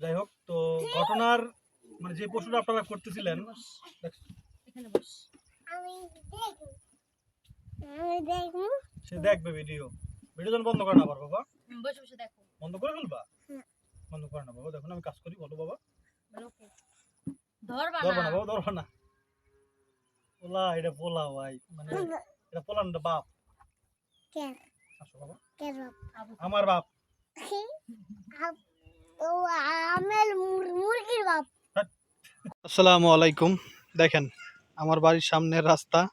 যাই হোক তো ঘটনার মানে যে প্রশ্নটা আপনারা করতেছিলেন এখানে বস। আমি দেখব। আমি দেখব। সে দেখবে ভিডিও ভিডিও যেন বন্ধ করে না আবার বাবা। হুম, বসে বসে দেখো। বন্ধ করে ফেলবা? হুম। বন্ধ করে না বাবা। দেখুন আমি কাজ করি বলো বাবা। ধরবা না। বাবা ধরবা না। পোলা এটা পোলা ভাই। মানে এটা পোলা না বাপ। কে? আসো বাবা। কে বাপ? আমার বাপ। আসসালামু আলাইকুম। দেখেন, আমার বাড়ির সামনের রাস্তা।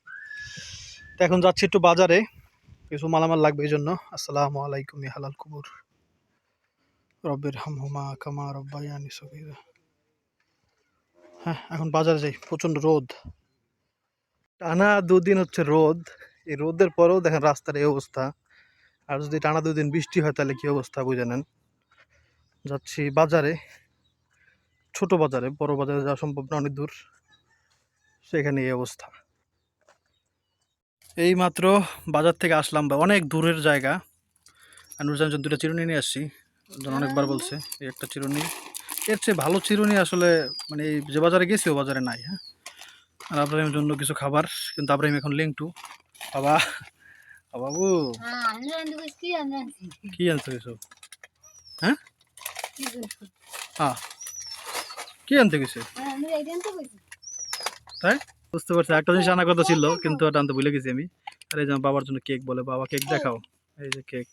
এখন যাচ্ছি একটু বাজারে। কিছু মালামাল লাগবে এই জন্য। আসসালামু আলাইকুম হালাল কুবুর। রব্বের হামহুমা কামা সগীরা। হ্যাঁ এখন বাজারে যাই। প্রচণ্ড রোদ। টানা দুদিন হচ্ছে রোদ। এই রোদের পরেও দেখেন রাস্তার এই অবস্থা। আর যদি টানা দুদিন বৃষ্টি হয়, তাহলে কি অবস্থা বুঝে নেন? যাচ্ছি বাজারে ছোট বাজারে বড় বাজারে যাওয়া সম্ভব না অনেক দূর। সেখানে এই অবস্থা। এই মাত্র বাজার থেকে আসলাম বা অনেক দূরের জায়গা। নুরজান জন্য দুটো চিরুনি নিয়ে আসছি জন অনেকবার বলছে এই একটা চিরুনি। এর চেয়ে ভালো চিরুনি আসলে মানে এই যে বাজারে গেছি ও বাজারে নাই হ্যাঁ। আর আব্রাহিমের জন্য কিছু খাবার কিন্তু আব্রাহিম এখন লিঙ্কটু বাবা বাবু হ্যাঁ কি আনছো কিছু হ্যাঁ? হ্যাঁ। কি আনতে গেছে হ্যাঁ আমি এই দিন তো কইছি? তাই? বুঝতে পারছি একটা জিনিস আনার কথা ছিল কিন্তু ওটা আনতে ভুলে গেছি আমি। আর এই যে বাবার জন্য কেক বলে বাবা কেক দেখাও। এই যে কেক।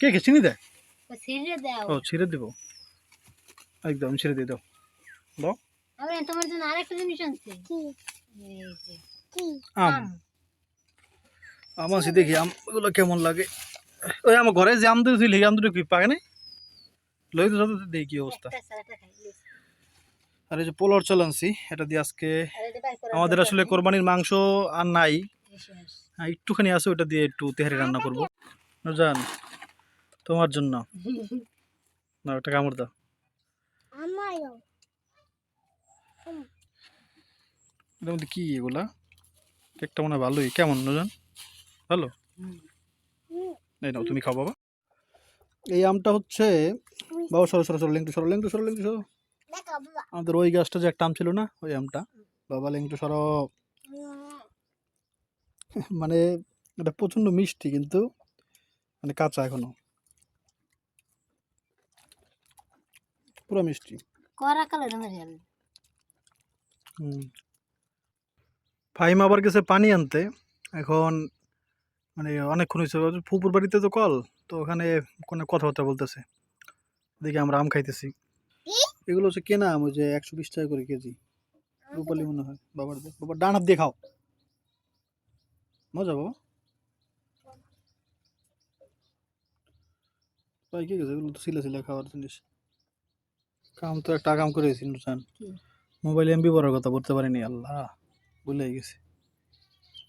চিনি চিনি দেয়? ও ছিঁড়ে দিব। একদম ছিঁড়ে দিয়ে দাও। দাও। আমি তোমার জন্য আরেকটা জিনিস আনছি। কি? এই যে কি? আম। আম আছে দেখি আম ওগুলো কেমন লাগে? ওই আমার ঘরে যে আম দুটো ছিল এই আম দুটো কি পাকে নাই? লই তো যাতে দেখি কি অবস্থা। আর এই যে পোলার চাল আনছি এটা দিয়ে আজকে আমাদের আসলে কোরবানির মাংস আর নাই। হ্যাঁ, একটুখানি আছে ওটা দিয়ে একটু তেহারি রান্না করব। জান তোমার জন্য। না ওটা কামড় দাও। এটার মধ্যে কি এগুলা? কেকটা মনে হয় ভালোই। কেমন নজান? ভালো? এই নাও তুমি খাও বাবা। এই আমটা হচ্ছে বাবা সরো সরো সরো লেংটু সরো লেংটু সরো লেংটু সরো। আমাদের ওই গাছটা যে একটা আম ছিল না ওই আমটা। বাবা লেংটু সরো। মানে এটা প্রচণ্ড মিষ্টি কিন্তু মানে কাঁচা এখনও। পুরো মিষ্টি। কড়া কালার ফাহিম আবার গেছে পানি আনতে। এখন মানে অনেকক্ষণ হয়েছে ফুপুর বাড়িতে তো কল তো ওখানে কোনো কথাবার্তা বলতেছে। দেখি আমরা আম খাইতেছি। এগুলো হচ্ছে কেনা আম ওই যে একশো বিশ টাকা করে কেজি। রূপালি মনে হয় বাবার বাবার ডান হাত দিয়ে খাও। মজা বাবা। ভাই কি গেছে এগুলো তো সিলে সিলে খাওয়ার জিনিস। কাম তো একটা কাম করে গেছি নুসান মোবাইল এমবি পড়ার কথা বলতে পারিনি আল্লাহ। ভুলে গেছি।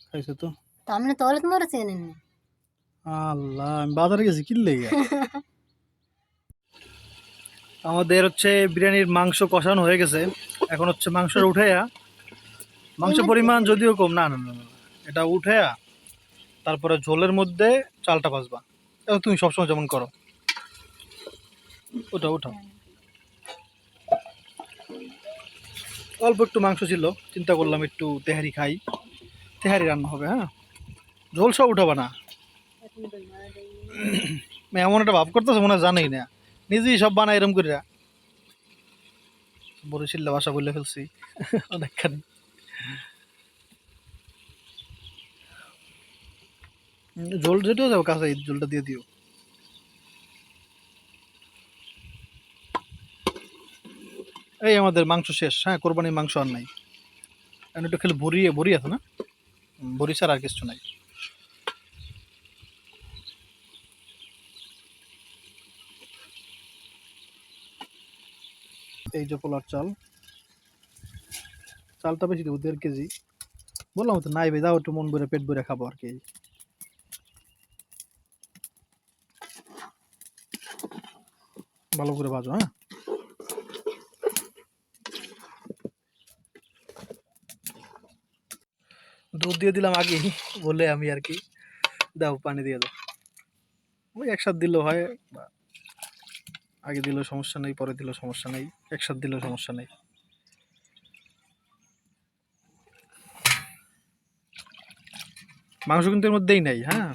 খাইছে তো? তো তোমার চেনেন আল্লাহ আমি বাজারে গেছি কি লেগে? আমাদের হচ্ছে বিরিয়ানির মাংস কষানো হয়ে গেছে। এখন হচ্ছে মাংসটা উঠাইয়া মাংস পরিমাণ যদিও কম না না না। এটা উঠাইয়া তারপরে ঝোলের মধ্যে চালটা ভাজবা। এটা তুমি সবসময় যেমন করো। ওটা ওঠাও অল্প একটু মাংস ছিল চিন্তা করলাম একটু তেহারি খাই। তেহারি রান্না হবে হ্যাঁ? ঝোল সব উঠাবা না। মানে এমন একটা ভাব করতেছে, মনে জানেই না। নিজেই সব বানাই এরম করে বরিশিল্লা ভাষা বলে ফেলছি। অনেকখানি। ঝোল যেটাও যাব, কাছে ঝোলটা দিয়ে দিও। এই আমাদের মাংস শেষ। হ্যাঁ কোরবানির মাংস আর নাই। একটু খেলে ভরি ভরি আছে না? ভরি ছাড়া আর কিছু নাই। এই যে পোলার চাল। চালটা বেশি দেবো, দেড় কেজি। বললাম তো, নাই ভাই দাও একটু মন ভরে পেট ভরে খাব আর কি ভালো করে ভাজো হ্যাঁ? দুধ দিয়ে দিলাম আগে, বলে আমি আর কি দাও, পানি দিয়ে দাও। ওই একসাথে দিলেও হয় আগে দিলেও সমস্যা নেই, পরে দিলেও সমস্যা নেই, একসাথে দিলেও সমস্যা নেই। মাংস কিন্তু এর মধ্যেই নাই হ্যাঁ?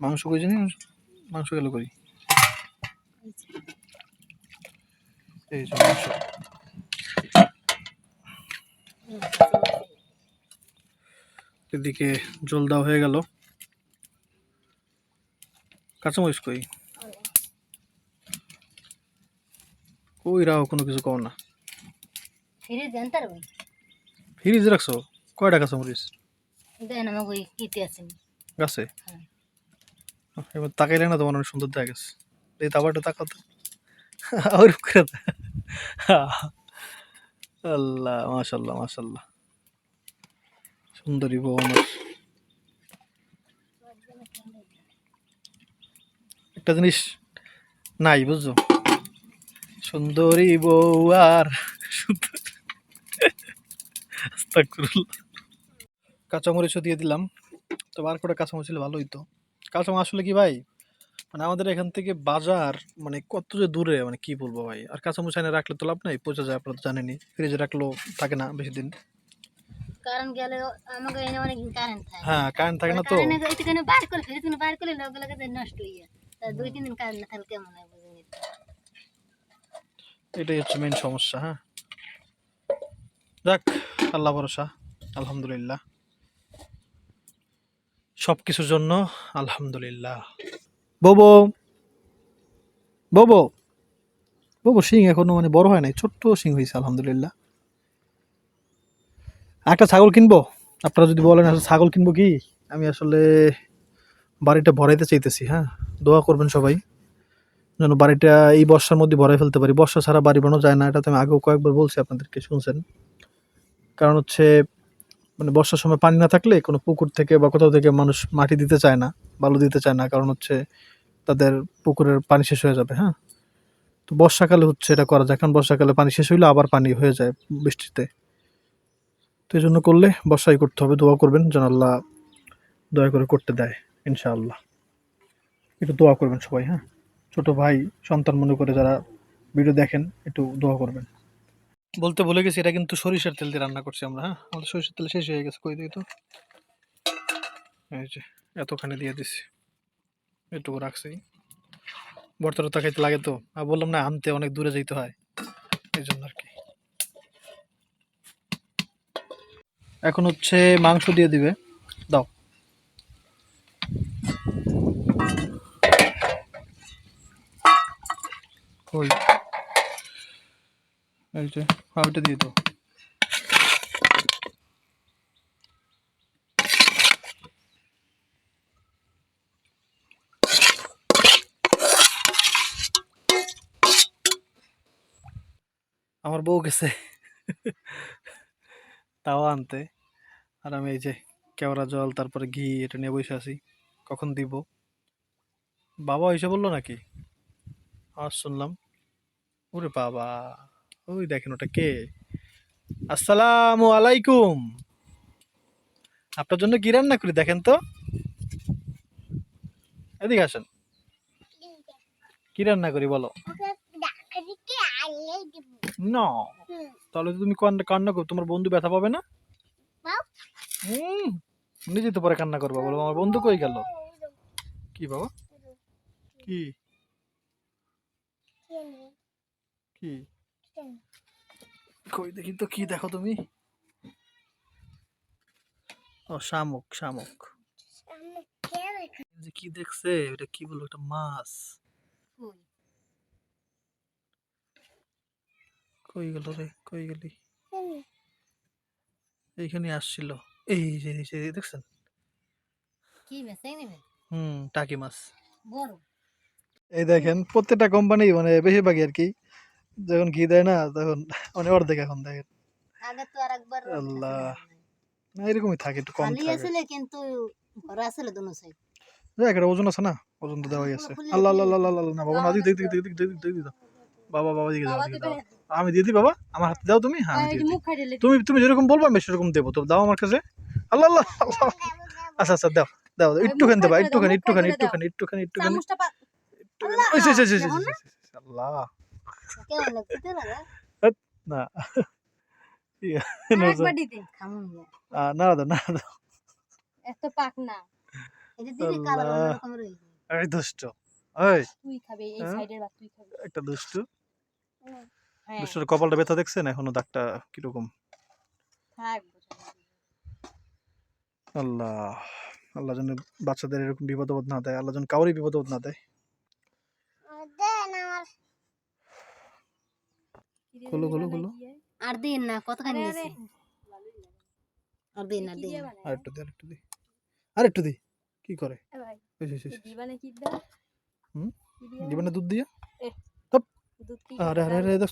মাংস কই জানি মাংস গেল করি এই এদিকে জল দেওয়া হয়ে গেল। কাঁচামরিচ কই? কই রাও কোনো কিছু কও না। ফিরে দেন তার ওই ফ্রিজে রাখছো? কয়টা কাঁচামরিচ দেন আমাকে ওই কিতে আছেন গাছে? হ্যাঁ। এবার তাকাইলে না তোমার অনেক সুন্দর দেখা গেছে। এই তাবারটা তাকাও তো। ওর করে আল্লাহ মাশাল্লাহ মাশাল্লাহ। সুন্দরী বউ আমার। একটা জিনিস নাই বুঝছ? সুন্দরী বউ আর। কাঁচামরিচও দিয়ে দিলাম। তো বার করে কাঁচামরিচ হলে ভালো হইতো কাঁচামরিচ আসলে কি ভাই? মানে আমাদের এখান থেকে বাজার মানে কত যে দূরে মানে কি বলব ভাই? আর কাঁচামরিচ এনে রাখলে তো লাভ নাই পচে যায় আপনারা তো জানেনই। ফ্রিজে রাখলেও থাকে না বেশি দিন। কারণ গেলে আমাকে এনে অনেক কারেন্ট থাকে। হ্যাঁ কারেন্ট থাকে না তো। কারেন্ট বার করে ফিরে বার করলে লগে লগে নষ্ট হয়ে যায়। দুই তিন দিন কারেন্ট না থাকলে কেমন হয় বুঝিনি এটাই হচ্ছে মেন সমস্যা হ্যাঁ? যাক, আল্লাহ ভরসা, আলহামদুলিল্লাহ। সব কিছুর জন্য আলহামদুলিল্লাহ। ববো ববো ববো সিং এখনও মানে বড় হয় নাই, ছোট্ট সিং হয়েছে, আলহামদুলিল্লাহ। একটা ছাগল কিনবো? আপনারা যদি বলেন আসলে ছাগল কিনবো কি? আমি আসলে বাড়িটা ভরাইতে চাইতেছি হ্যাঁ? দোয়া করবেন সবাই। যেন বাড়িটা এই বর্ষার মধ্যে ভরাই ফেলতে পারি। বর্ষা ছাড়া বাড়ি বানানো যায় না, এটা তো আমি আগেও কয়েকবার বলছি আপনাদেরকে, শুনছেন? কারণ হচ্ছে মানে বর্ষার সময় পানি না থাকলে কোনো পুকুর থেকে বা কোথাও থেকে মানুষ মাটি দিতে চায় না, বালু দিতে চায় না, কারণ হচ্ছে তাদের পুকুরের পানি শেষ হয়ে যাবে হ্যাঁ? তো বর্ষাকালে হচ্ছে এটা করা যায়, কারণ বর্ষাকালে পানি শেষ হইলে আবার পানি হয়ে যায় বৃষ্টিতে। তো এই জন্য করলে বর্ষাই করতে হবে, দোয়া করবেন যেন আল্লাহ দয়া করে করতে দেয়, ইনশাআল্লাহ। একটু দোয়া করবেন সবাই হ্যাঁ? ছোট ভাই, সন্তান মনে করে যারা ভিডিও দেখেন, একটু দোয়া করবেন। বলতে ভুলে গেছি, এটা কিন্তু সরিষার তেল দিয়ে রান্না করছি আমরা হ্যাঁ? আমাদের সরিষার তেল শেষ হয়ে গেছে, কই দিই তো? এই যে, এতখানি দিয়ে দিছি। এটুকু রাখছি। বর্তটা খাইতে লাগে তো। আর বললাম না, আনতে অনেক দূরে যেতে হয়। এই জন্য আর কি। এখন হচ্ছে মাংস দিয়ে দিবে। ওইটা দিয়ে দাও। আমার বউ গেছে। তাও আনতে। আর আমি এই যে কেওড়া জল, তারপরে ঘি, এটা নিয়ে বসে আছি। কখন দিব? বাবা এসে বলল নাকি? আজ শুনলাম, ওরে বাবা। ওই দেখেন ওটা কে? আসসালামু আলাইকুম। আপনার জন্য কি রান্না করি দেখেন তো? এদিকে আসেন। কি রান্না করি বলো? না। তাহলে তুমি কান্না করো, তোমার বন্ধু ব্যথা পাবে না? নিজে তো পরে কান্না করবা বলো, আমার বন্ধু কই গেল? কি বাবা? কি? কি? কই দেখি তো কি দেখো তুমি? ও শামুক শামুক। যে কি দেখছে? এটা কি বলব এটা মাছ। কই? কই গেল রে? কই গেলি? এইখানে আসছিল। এই যে এই যে দেখছেন? কি নিবে হুম টাকি মাছ। বড়। এই দেখেন প্রত্যেকটা কোম্পানি মানে বেশিরভাগই আর কি যখন ঘি দেয় না তখন মানে অর্ধেক এখন দেখেন আগে তো আর আল্লাহ। না। এরকমই থাকে একটু কম থাকে। আসলে কিন্তু বড় আসলে দুনো সাইড দেখ এটা ওজন আছে না ওজন তো দেওয়াই আছে। আল্লাহ আল্লাহ আল্লাহ আল্লাহ না বাবা না দিদি দিদি দিদি দাও। বাবা বাবা দিকে দাও বাবা দিকে দাও আমি দিয়ে দিই বাবা? আমার হাতে দাও তুমি? হ্যাঁ তুমি তুমি যেরকম বলব আমি সেরকম দেবো। তো দাও আমার কাছে। আল্লাহ আল্লাহ আচ্ছা আচ্ছা দাও দাও একটুখানি দেবা একটুখানি একটুখানি একটুখানি একটুখানি একটুখানি। আল্লাহ। না না দাও না দাও এত পাক না এটা দিলে কালার আল্লাহ। অন্যরকম এই দুষ্ট ওই তুই খাবে এই? সাইডের ভাত তুই খাবে একটা দুষ্টু দুষ্টুর কপালটা ব্যথা দেখছেন এখনও দাগটা কীরকম আল্লাহ আল্লাহ যেন বাচ্চাদের এরকম বিপদ না দেয় আল্লাহ যেন কাউরই বিপদ না দেয় দেন আমার খুলো, খুলো, খুলো। আর দিন না কতখানি নিয়েছি আর দিন আর দিন। আর একটু দি আর একটু দি। আর একটু দি। কি করে। দিবানে কি দা হুম? কি দিবা দিবে না দুধ দিয়ে? দুধ আরে আরে আরে দিবা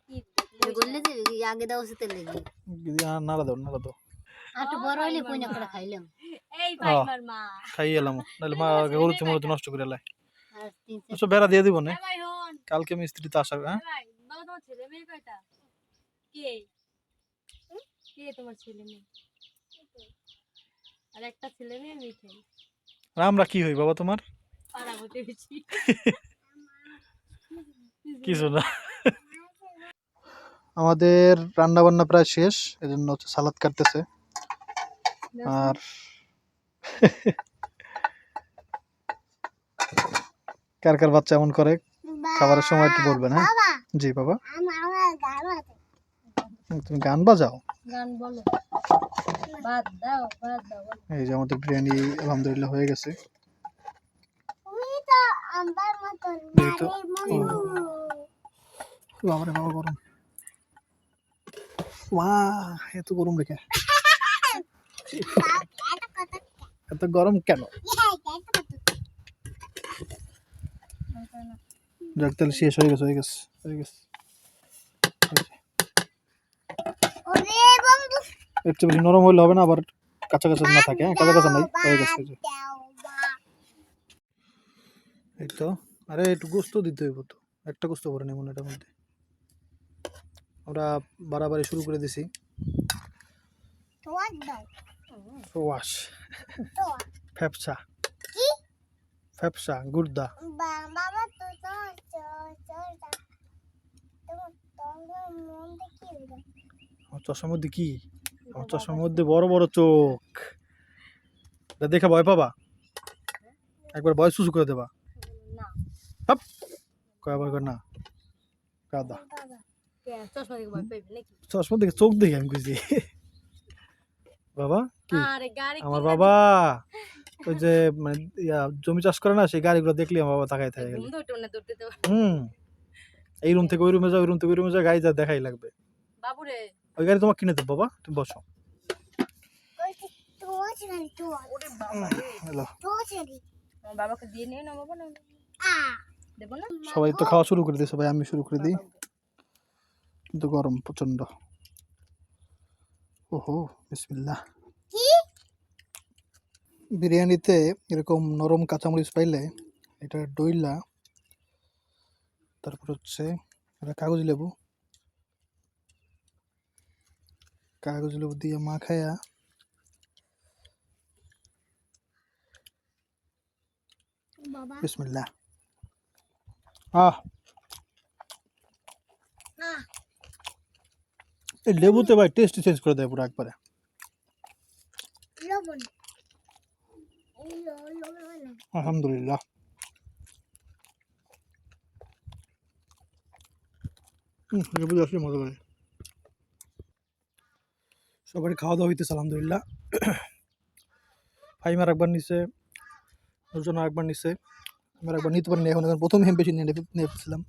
কি বললে যে এই আগে দাও লেগে। নাড়া দাও নাড়া দাও। বড় হইলে করে খাইলাম। এই ভাই আহ। মা। খাই এলাম। মা গরুতে মরুতে নষ্ট করে অবশ্য বেড়া দিয়ে দিব না। কালকে মিস্ত্রি তো আসার হ্যাঁ? ছেলে মেয়ে কয়টা? কে? কে তোমার ছেলে মেয়ে? আর একটা ছেলে মেয়ে মিঠাই আমরা কি হই বাবা তোমার? কিছু না। আমাদের রান্না বান্না প্রায় শেষ এজন্য হচ্ছে সালাদ কাটতেছে। আর কার কার বাচ্চা এমন করে? খাবারের সময় একটু বলবেন হ্যাঁ? জি বাবা। আমার আমার গান আছে। তুমি গান বাজাও? গান বলো। ভাত দাও ভাত দাও বলো। এই যে আমাদের বিরিয়ানি আলহামদুলিল্লাহ হয়ে গেছে। বাবারে বাবা গরম। ওয়া এত গরম রেখে। এটা এত গরম কেন ইয়া এটা কত যাক তাহলে শেষ হয়ে গেছে হয়ে গেছে হয়ে গেছে। এর চেয়ে বেশি নরম হইলে হবে না আবার কাঁচা কাঁচা না থাকে হ্যাঁ কাঁচা কাঁচা নাই হয়ে গেছে এই তো আরে একটু গোস্ত দিতে হইব তো একটা গোস্ত করে নেব এটার মধ্যে। আমরা বাড়াবাড়ি শুরু করে দিছি। ওয়াশ ফ্যাপসা। দেখি আমার চশমার মধ্যে কি? চশমার মধ্যে বড় বড় চোখ। এটা দেখে ভয় পাবা? একবার ভয় সুসু করে দেবা। কয়বার করে না? কাদা বাবা। কে চশমা দেখে চোখ দেখে আমি খুঁজি বাবা কি? আমার বাবা। ওই যে মানে ইয়া জমি চাষ করে না সেই গাড়িগুলো দেখলে আমার বাবা তাকাই থাকে গেলে ঘুম ধরতে না ধরতে তো হুম। এই রুম থেকে ওই রুমে যাও ওই রুম থেকে ওই রুমে যাও গাড়ি যা দেখাই লাগবে। বাবুরে। ওই গাড়ি তোমার কিনে দেবো বাবা। তুমি বসো। বাবাকে দিয়ে নিও না বাবা না আ। দেবো না? সবাই তো খাওয়া শুরু করে দিই সবাই আমি শুরু করে দিই। কিন্তু গরম প্রচণ্ড ওহো বিসমিল্লাহ। বিরিয়ানিতে এরকম নরম কাঁচামরিচ পাইলে এটা ডইলা তারপর হচ্ছে এটা কাগজ লেবু। কাগজ লেবু দিয়ে মাখায়া বাবা। বিসমিল্লাহ। আহ। লেবুতে ভাই টেস্ট চেঞ্জ করে দেয় পুরো একবারে। লবণ। আলহামদুলিল্লাহ। সবারই খাওয়া দাওয়া হইতেছে, আলহামদুলিল্লাহ। ফাইমার একবার নিছে দুজন একবার নিছে। আমার একবার নিতে পারিনি, এখন এখন প্রথম হেম বেশি নিয়ে- নিয়েছিলাম।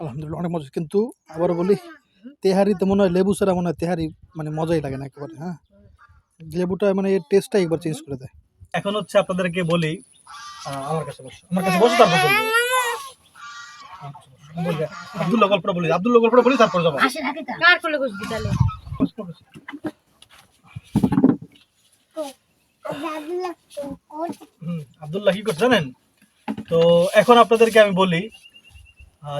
আলহামদুলিল্লাহ, অনেক মজা। কিন্তু আবার বলি, তেহারিতে মনে হয় লেবু ছাড়া মনে হয় তেহারি মানে মজাই লাগে না একেবারে হ্যাঁ? লেবুটা মানে এর টেস্টটা একবার চেঞ্জ করে দেয়। এখন হচ্ছে আপনাদেরকে বলি আমার কাছে বসো। আমার কাছে বসো তারপর বলব আব্দুল্লাহ গল্পটা বলি। আব্দুল্লাহ গল্পটা বলি তারপর যাব। কার কোলে বসবি তাহলে? দাদুলা হুম, আব্দুল্লাহ কি করছে জানেন? তো এখন আপনাদেরকে আমি বলি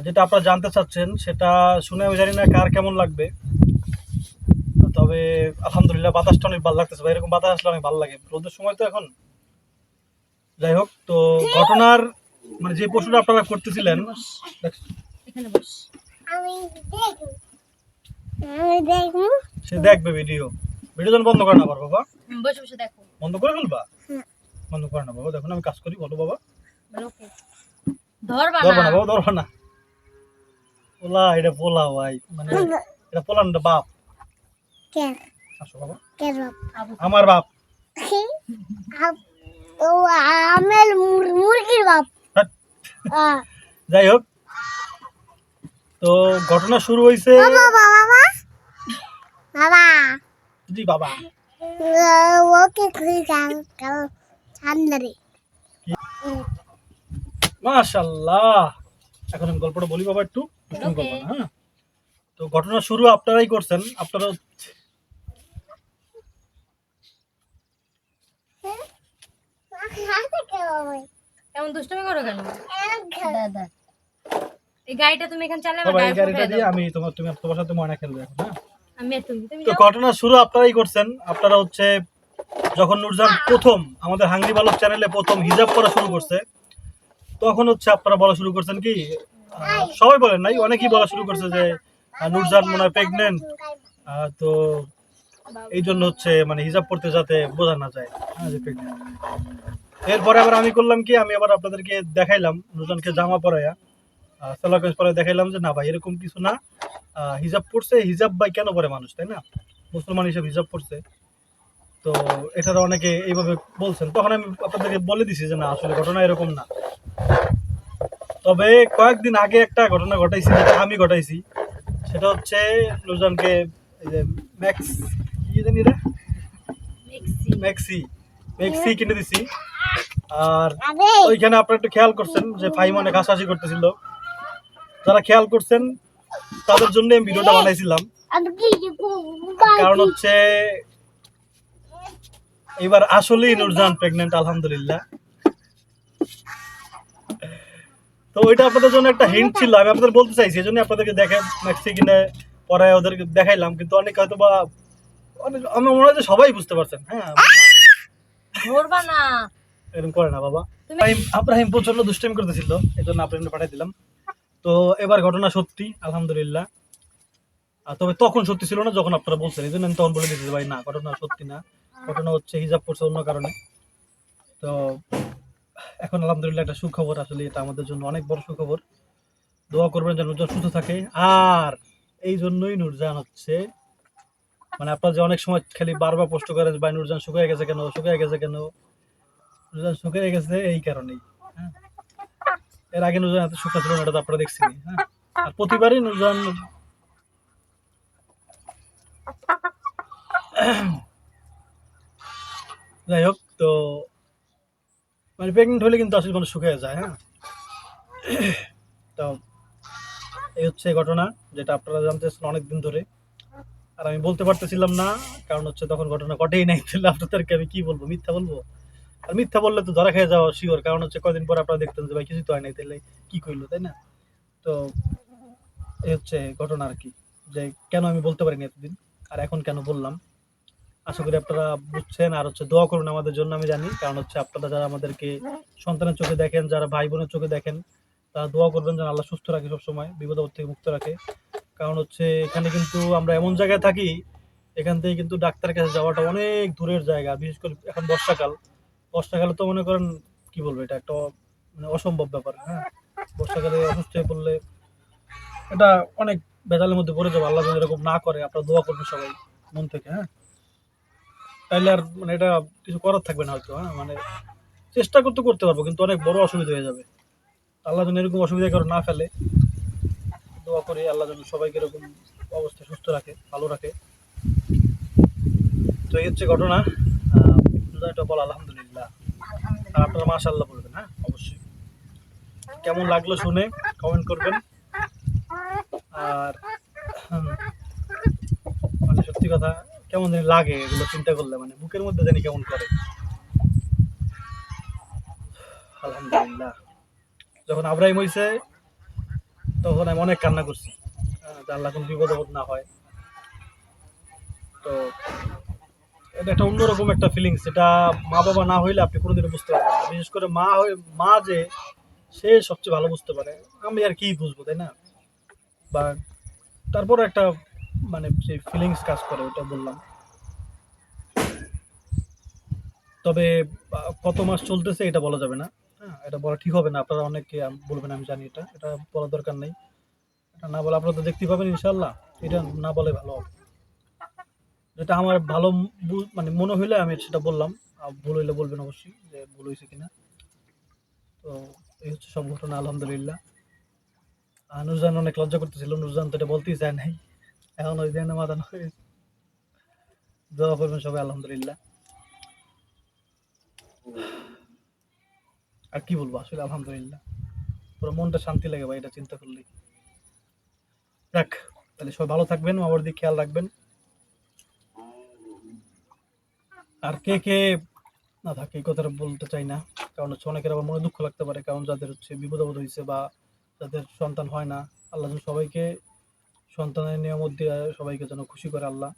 যেটা আপনারা জানতে চাচ্ছেন সেটা শুনে আমি জানি না কার কেমন লাগবে। তবে আলহামদুলিল্লাহ বাতাসটা অনেক ভালো লাগতেছে। বা এরকম বাতাস আসলে অনেক ভালো লাগে। রোদের সময় তো এখন যাই হোক তো ঘটনার মানে যে প্রশ্নটা আপনারা করতেছিলেন দেখ- এখানে বস। আমি দেখব। আমি দেখব। সে দেখবে ভিডিও। ভিডিও যেন বন্ধ করে না আবার বাবা। বসে বসে দেখো। বন্ধ করে ফেলবা? বন্ধ করে না বাবা। দেখুন আমি কাজ করি বলো বাবা। ধরবা না বাবা ধরবা না। পোলা এটা পোলা ভাই। মানে এটা পোলা না এটা বাপ কে আসো বাবা কে বাপ আবু আমার বাপ। আমার মুর- মুরগির বাপ। যাই হোক তো ঘটনা শুরু হয়েছে বাবা জি বাবা। ওকে মাশাল্লাহ। এখন আমি গল্পটা বলি বাবা একটু। হ্যাঁ? তো ঘটনা শুরু আপনারাই করছেন। আপনারা এমন দুষ্টুমি করো কেন? দাদা। এই গাড়িটা তুমি এখানে চালাবে বাবা এই গাড়িটা দিয়ে আমি তোমার তুমি তোমার সাথে ময়না খেলবে এখন হ্যাঁ? আমি তুমি তুমি তো ঘটনা শুরু আপনারাই করছেন। আপনারা হচ্ছে যখন নুরজান প্রথম আমাদের হাঙ্গরি বালক চ্যানেলে প্রথম হিজাব করা শুরু করছে তখন হচ্ছে আপনারা বলা শুরু করছেন কি সবাই বলেন নাই অনেকেই বলা শুরু করছে যে নুরজান মনে হয় প্রেগনেন্ট তো এই জন্য হচ্ছে মানে হিজাব পড়তে যাতে বোঝা না যায় হ্যাঁ, যে। এরপরে আবার আমি করলাম কি আমি আবার আপনাদেরকে দেখাইলাম নুরজানকে জামা পরাইয়া। সালোয়ার কামিজ পরে দেখাইলাম যে না ভাই এরকম কিছু না। হিজাব পড়ছে হিজাব ভাই কেন পরে মানুষ তাই না? মুসলমান হিসাব হিজাব পড়ছে তো এটার অনেকে এইভাবে বলছেন। তখন আমি আপনাদেরকে বলে দিছি যে না আসলে ঘটনা এরকম না। তবে কয়েকদিন আগে একটা ঘটনা ঘটাইছি যেটা আমি ঘটাইছি। সেটা হচ্ছে যে ম্যাক্স কি জানি রে ম্যাক্সি। ম্যাক্সি কিনে দিছি। আর ওইখানে আপনারা একটু খেয়াল করছেন যে ফাইম অনেক হাসাহাসি করতেছিল। যারা খেয়াল করছেন তাদের জন্য আমি ভিডিওটা বানাইছিলাম। কারণ হচ্ছে এবার আসলেই নুরজান প্রেগনেন্ট আলহামদুলিল্লাহ। তো ওইটা আপনাদের জন্য একটা হিন্ট ছিল। আমি আপনাদের বলতে চাইছি এই জন্য আপনাদেরকে দেখে ম্যাক্সি কিনে পরে ওদেরকে দেখাইলাম কিন্তু অনেক হয়তো বা অনেক আমি মনে হয় যে সবাই বুঝতে পারছেন। হ্যাঁ না। এরকম করে না বাবা। আব্রাহিম প্রচণ্ড দুষ্টামি করতেছিল এই জন্য দিলাম। তো এবার ঘটনা সত্যি আলহামদুলিল্লাহ। তবে তখন সত্যি ছিল না যখন আপনারা বলছেন এই জন্য আমি তখন বলে ভাই না ঘটনা সত্যি না। ঘটনা হচ্ছে হিজাব করছে অন্য কারণে। তো এখন আলহামদুলিল্লাহ একটা সুখবর আসলে এটা আমাদের জন্য অনেক বড় সুখবর। দোয়া করবেন যেন নুরজান সুস্থ থাকে। আর এই জন্যই নুরজান হচ্ছে মানে আপনারা যে অনেক সময় খালি বারবার পোস্ট করেন ভাই নুরজান শুকিয়ে গেছে কেন শুকিয়ে গেছে কেন নুরজান শুকিয়ে গেছে এই কারণেই হ্যাঁ? এর আগে নুরজান এত শুকা ছিল না, এটা তো আপনারা দেখছেন হ্যাঁ? আর প্রতিবারই নুরজান যাই হোক, তো মানে প্রেগনেন্ট হলে কিন্তু আসলে মানুষ শুকিয়ে যায় হ্যাঁ? তো এই হচ্ছে ঘটনা, যেটা আপনারা জানতেছেন অনেক দিন ধরে। আর আমি বলতে পারতেছিলাম না, কারণ হচ্ছে তখন ঘটনা ঘটেই নাই, তাহলে আপনাদেরকে আমি কি বলব, মিথ্যা বলব? আর মিথ্যা বললে তো ধরা খেয়ে যাওয়া শিওর কারণ হচ্ছে কদিন পর আপনারা দেখতেন যে, ভাই কিছু তো হয় নাই, তাহলে কি করল তাই না? তো এই হচ্ছে ঘটনা আর কি, যে কেন আমি বলতে পারিনি এতদিন, আর এখন কেন বললাম? আশা করি আপনারা বুঝছেন, আর হচ্ছে দোয়া করুন আমাদের জন্য, আমি জানি, কারণ হচ্ছে আপনারা যারা আমাদেরকে সন্তানের চোখে দেখেন, যারা ভাই বোনের চোখে দেখেন, তারা দোয়া করবেন যেন আল্লাহ সুস্থ রাখে সবসময়, বিপদ থেকে মুক্ত রাখে। কারণ হচ্ছে এখানে কিন্তু আমরা এমন জায়গায় থাকি, এখান থেকে কিন্তু ডাক্তারের কাছে যাওয়াটা অনেক দূরের জায়গা, বিশেষ করে এখন বর্ষাকাল। বর্ষাকালে তো মনে করেন, কি বলব, এটা একটা মানে অসম্ভব ব্যাপার হ্যাঁ? বর্ষাকালে অসুস্থ হয়ে পড়লে এটা অনেক ভেজালের মধ্যে পড়ে যাবে, আল্লাহ যেন এরকম না করে, আপনারা দোয়া করবেন সবাই, মন থেকে হ্যাঁ? তাইলে আর মানে এটা কিছু করার থাকবে না হয়তো হ্যাঁ? মানে চেষ্টা করতে করতে পারব, কিন্তু অনেক বড় অসুবিধা হয়ে যাবে। আল্লাহ যেন এরকম অসুবিধা কারও না ফেলে, দোয়া করে আল্লাহ যেন সবাইকে এরকম অবস্থা সুস্থ রাখে, ভালো রাখে। তো এই হচ্ছে ঘটনা এটা বল আলহামদুলিল্লাহ। আর আপনারা মাশাল্লাহ বলবেন হ্যাঁ? অবশ্যই। কেমন লাগল শুনে? কমেন্ট করবেন। আর মানে সত্যি কথা, কেমন জানি লাগে এগুলো চিন্তা করলে মানে বুকের মধ্যে জানি কেমন করে। আলহামদুলিল্লাহ। যখন আব্রাহিম হয়েছে তখন আমি অনেক কান্না করছি। আল্লাহ কোনো বিপদ না হয়। তো এটা একটা অন্যরকম একটা ফিলিংস এটা মা বাবা না হইলে আপনি কোনোদিনও বুঝতে পারবেন না। বিশেষ করে মা হয়ে, মা যে, সে সবচেয়ে ভালো বুঝতে পারে। আমি আর কি বুঝব, তাই না? বা তারপর একটা মানে সেই ফিলিংস কাজ করে ওটা বললাম। তবে কত মাস চলতেছে এটা বলা যাবে না। হ্যাঁ এটা বলা ঠিক হবে না। আপনারা অনেকে আম- বলবেন আমি জানি এটা। এটা বলার দরকার নেই। এটা না বলে আপনারা তো দেখতে পাবেন ইনশাল্লাহ এটা না বলে ভালো হবে। যেটা আমার ভালো মানে মনে হইলে আমি সেটা বললাম। ভুল হইলে বলবেন অবশ্যই যে ভুল হয়েছে কিনা। তো এই হচ্ছে সব ঘটনা আলহামদুলিল্লাহ নুরজান অনেক লজ্জা করতেছিল। নুরজান তো এটা বলতেই চায় নাই। এখন ওই দিনে মাথা নয় দোয়া করবেন সবাই, আলহামদুলিল্লাহ। আর কি বলব? আসলে আলহামদুলিল্লাহ। পুরো মনটা শান্তি লাগে ভাই, এটা চিন্তা করলেই। যাক, তাহলে সবাই ভালো থাকবেন, আমার দিকে খেয়াল রাখবেন। আর কে কে? না থাকে, এই কথাটা বলতে চাই না। কারণ হচ্ছে অনেকের আবার মনে দুঃখ লাগতে পারে, কারণ যাদের হচ্ছে বিপদ আপদ হয়েছে বা যাদের সন্তান হয় না, আল্লাহ যেন সবাইকে সন্তানের নিয়ামত দিয়ে সবাইকে যেন খুশি করে আল্লাহ।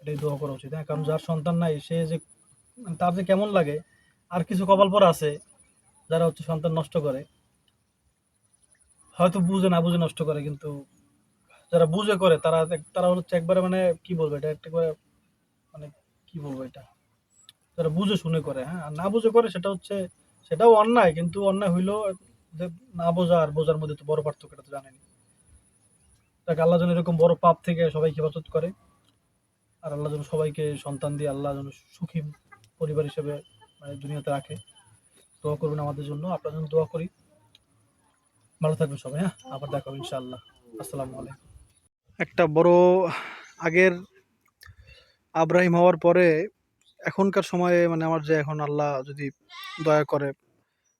এটাই দোয়া করা উচিত। হ্যাঁ কারণ যার সন্তান নাই, সে যে মানে তার যে কেমন লাগে, আর কিছু কপাল পর আছে যারা হচ্ছে সন্তান নষ্ট করে। হয়তো বুঝে না বুঝে নষ্ট করে, কিন্তু যারা বুঝে করে, তারা তারা হচ্ছে একবারে মানে কি বলব, এটা একটা কি বলব এটা? যারা বুঝে শুনে করে হ্যাঁ? আর না বুঝে করে সেটা হচ্ছে, সেটাও অন্যায়, কিন্তু অন্যায় হইলেও না বোঝা আর বোঝার মধ্যে তো বড় পার্থক্যটা তো জানেনি তাকে আল্লাহ যেন এরকম বড় পাপ থেকে সবাইকে হেফাজত করে, আর আল্লাহ যেন সবাইকে সন্তান দিয়ে আল্লাহ যেন সুখী পরিবার হিসেবে মানে দুনিয়াতে রাখে, দোয়া করবেন আমাদের জন্য। আপনার জন্য দোয়া করি। ভালো থাকবেন সবাই হ্যাঁ? আবার দেখা হবে ইনশাআল্লাহ। আসসালামু আলাইকুম। একটা বড় আগের আব্রাহিম হওয়ার পরে এখনকার সময়ে মানে আমার যে এখন আল্লাহ যদি দয়া করে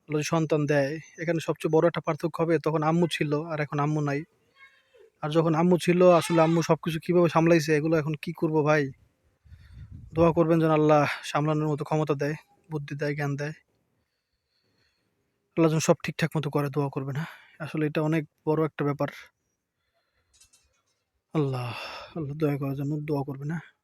যদি সন্তান দেয়, এখানে সবচেয়ে বড় একটা পার্থক্য হবে তখন আম্মু ছিল আর এখন আম্মু নাই। আর যখন আম্মু ছিল, আসলে আম্মু সব কিছু কীভাবে সামলাইছে, এগুলো এখন কি করব ভাই? দোয়া করবেন যেন আল্লাহ সামলানোর মতো ক্ষমতা দেয়, বুদ্ধি দেয়, জ্ঞান দেয়। আল্লাহ যেন সব ঠিকঠাক মতো করে, দোয়া করবেন হ্যাঁ? আসলে এটা অনেক বড় একটা ব্যাপার। আল্লাহ আল্লাহ দয়া করার জন্য দোয়া করবেন হ্যাঁ?